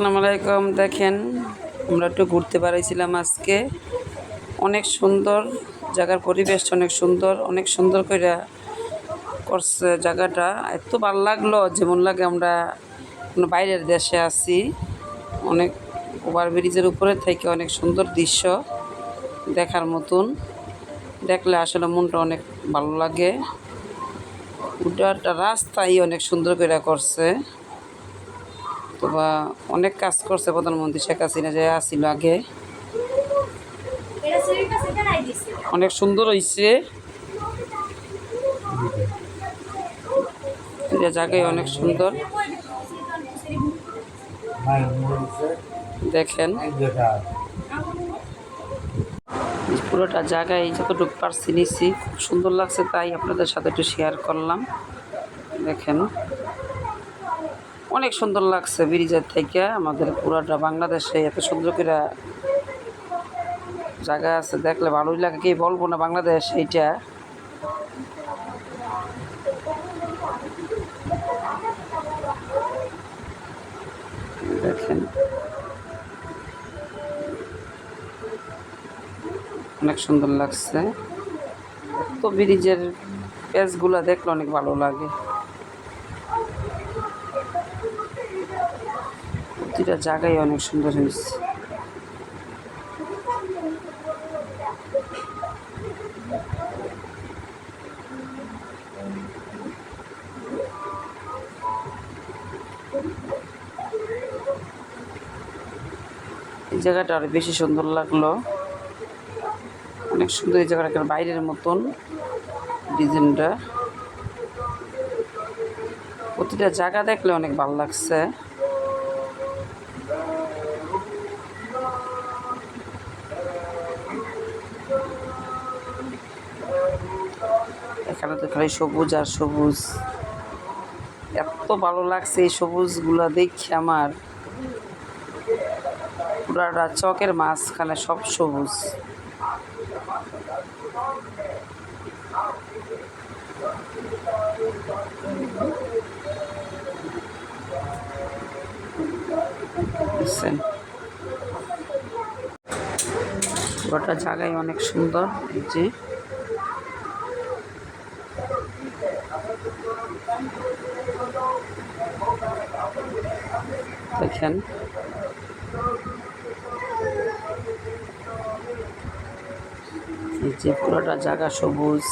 আসসালামু আলাইকুম, দেখেন আমরা একটু ঘুরতে বেড়াইছিলাম আজকে। অনেক সুন্দর জায়গার পরিবেশ, অনেক সুন্দর অনেক সুন্দর করে করছে জায়গাটা। এত ভালো লাগল, যেমন লাগে আমরা কোনো বাইরের দেশে আছি। অনেক ওভার ব্রিজের উপরে থেকে অনেক সুন্দর দৃশ্য দেখার মতন। দেখলে আসলে মনটা অনেক ভালো লাগে। ওটা রাস্তাই অনেক সুন্দর করে করছে। তো বা অনেক কাজ করছে প্রধানমন্ত্রী শেখ হাসিনা যে আসিল আগে। অনেক সুন্দর হয়েছে জায়গায় অনেক সুন্দর। দেখেন। পুরোটা জায়গায় যতটুকু পারছি নিচ্ছি খুব সুন্দর লাগছে তাই আপনাদের সাথে একটু শেয়ার করলাম। দেখেন। অনেক সুন্দর লাগছে ব্রিজের থেকে। আমাদের পুরাটা বাংলাদেশে এত সুন্দর করে জায়গা আছে, দেখলে ভালোই লাগে। কি বলব না, বাংলাদেশ এইটা। দেখেন। অনেক সুন্দর লাগছে। তো ব্রিজের পেজগুলো দেখলে অনেক ভালো লাগে। প্রতিটা জায়গায় অনেক সুন্দর হয়েছে। এই জায়গাটা আরও বেশি সুন্দর লাগল। অনেক সুন্দর এই জায়গাটা বাইরের মতন ডিজাইনটা। প্রতিটা জায়গা দেখলে অনেক ভালো লাগছে। এখানে তো খালি সবুজ আর সবুজ। এত ভালো লাগছে এই সবুজগুলো দেখি আমার। পুরাটা চকের মাঝখানে সব সবুজ। পুরোটা জায়গায় অনেক সুন্দর যে। দেখেন। যে পুরোটা জায়গা সবুজ।